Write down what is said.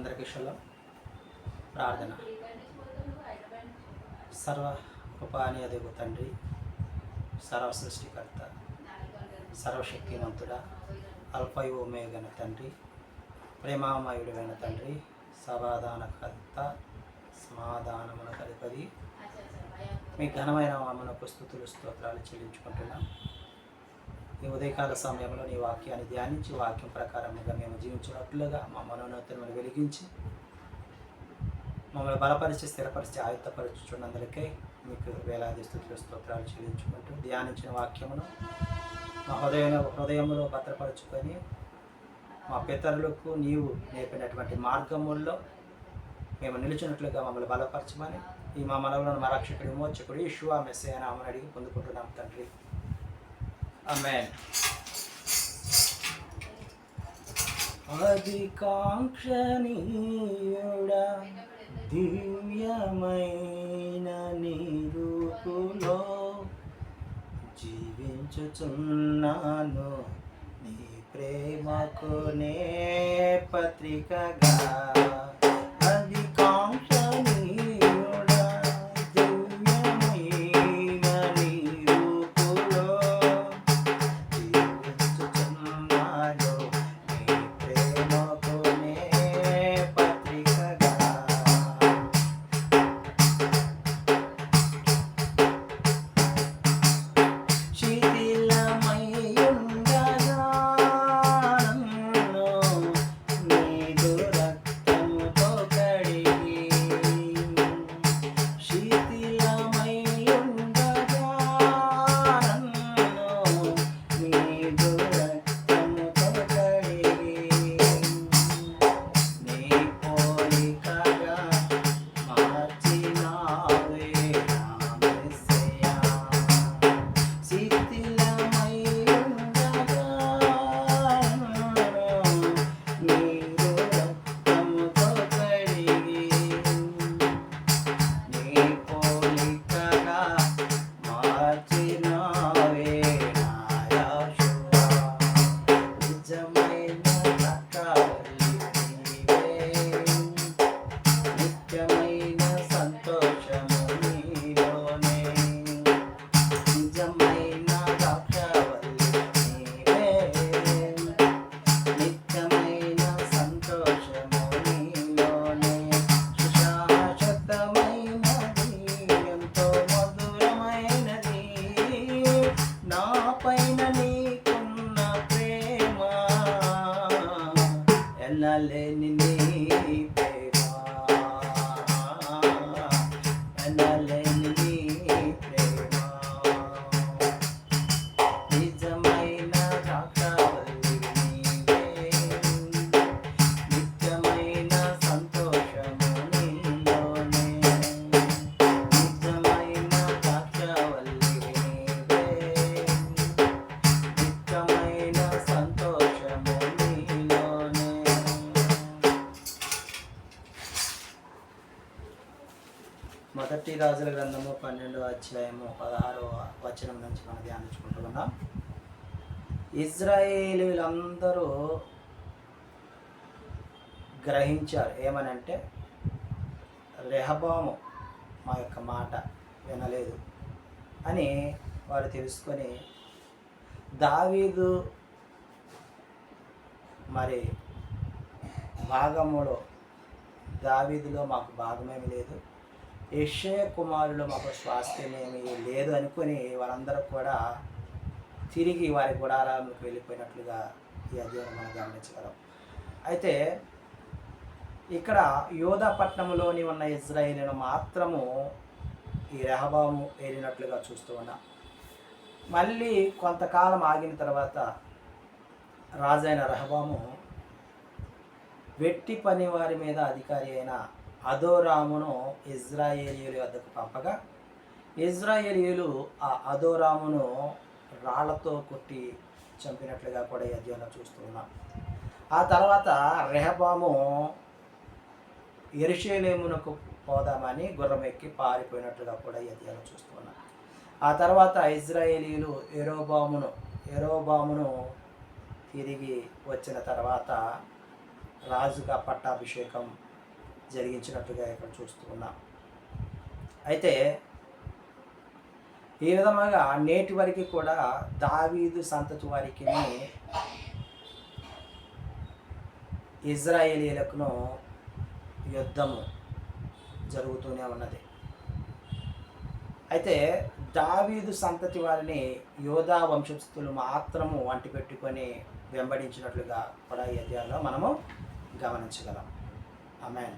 అందరికీ శుభం. ప్రార్థన. సర్వ కృపాని అదుగు తండ్రి సర్వ సృష్టికర్త సర్వశక్తివంతుడ అల్పయు మేఘన తండ్రి ప్రేమామయుడైన తండ్రి సమాధానకర్త సమాధానమున కలిపది మీ ఘనమైన నామమునకు స్థుతులు స్తోత్రాలు చెల్లించుకుంటున్నాం. ఈ ఉదయకాల సమయంలో నీ వాక్యాన్ని ధ్యానించి వాక్యం ప్రకారముగా మేము జీవించినట్లుగా మా మనోన్నతను వెలిగించి మమ్మల్ని బలపరిచి స్థిరపరిచి ఆయుత్తపరచుచున్నందులకై మీకు వేలాది స్థుతులు స్తోత్రాలు చెల్లించుకుంటూ ధ్యానించిన వాక్యమును మా హృదయం హృదయంలో భద్రపరచుకొని మా పితరులకు నీవు నేర్పినటువంటి మార్గముల్లో మేము నిలిచినట్లుగా మమ్మల్ని బలపరచమని ఈ మా మనవులను మా రక్షకుడు విమోచకుడు ఇష్యూ మెస్సే నామని అడిగి పొందుకుంటున్నాం తండ్రి. అమెన్ అధికాంక్షణీయుడా దివ్యమైన నీరుకులో జీవించుచున్నాను. నీ ప్రేమకు నే పత్రికగా. ఎన్నలేని నీ మొదటి రాజుల గ్రంథము పన్నెండవ అధ్యాయము పదహారవ వచనం నుంచి మనం ధ్యానించుకుంటూ ఉన్నాం. ఇజ్రాయేలీలందరూ గ్రహించారు. ఏమనంటే రెహబాము మా యొక్క మాట వినలేదు అని వారు తెలుసుకొని దావీదు మరి భాగములో దావీదులో మాకు భాగమేమి లేదు. యక్షయ కుమారులు మాకు స్వాస్థ్యమేమి లేదు అనుకుని వారందరూ కూడా తిరిగి వారి గుడారాలకు వెళ్ళిపోయినట్లుగా ఈ అధ్యయనం మనం గమనించగలం. అయితే ఇక్కడ యోధాపట్నంలోని ఉన్న ఇజ్రాయేలీను మాత్రము ఈ రెహబాము ఏలినట్లుగా చూస్తూ ఉన్నాం. మళ్ళీ కొంతకాలం ఆగిన తర్వాత రాజైన రెహబాము వెట్టి పని వారి మీద అధికారి అయిన అదోరామును ఇజ్రాయేలీయుల వద్దకు పంపగా ఇజ్రాయేలీయులు ఆ అదోరామును రాళ్ళతో కొట్టి చంపినట్లుగా కూడా ఈ అధ్యయనం చూస్తూ ఉన్నాం. ఆ తర్వాత రెహబాము ఎరుషేలేమునకు పోదామని గుర్రం ఎక్కి పారిపోయినట్లుగా కూడా ఈ అధ్యయనం చూస్తూ ఉన్నాం. ఆ తర్వాత ఇజ్రాయేలీలు ఎరోబామును ఎరోబామును తిరిగి వచ్చిన తర్వాత రాజుగా పట్టాభిషేకం జరిగించినట్టుగా ఇక్కడ చూస్తూ ఉన్నాం. అయితే ఈ విధముగా నేటి వరకు కూడా దావీదు సంతతి వారికి ఇజ్రాయేలీలకును యుద్ధము జరుగుతూనే ఉన్నది. అయితే దావీదు సంతతి వారిని యోధా వంశస్థులు మాత్రము వంటి పెట్టుకొని వెంబడించినట్లుగా కూడా ఈ అధ్యాయంలో మనము గమనించగలం. ఆమెన్.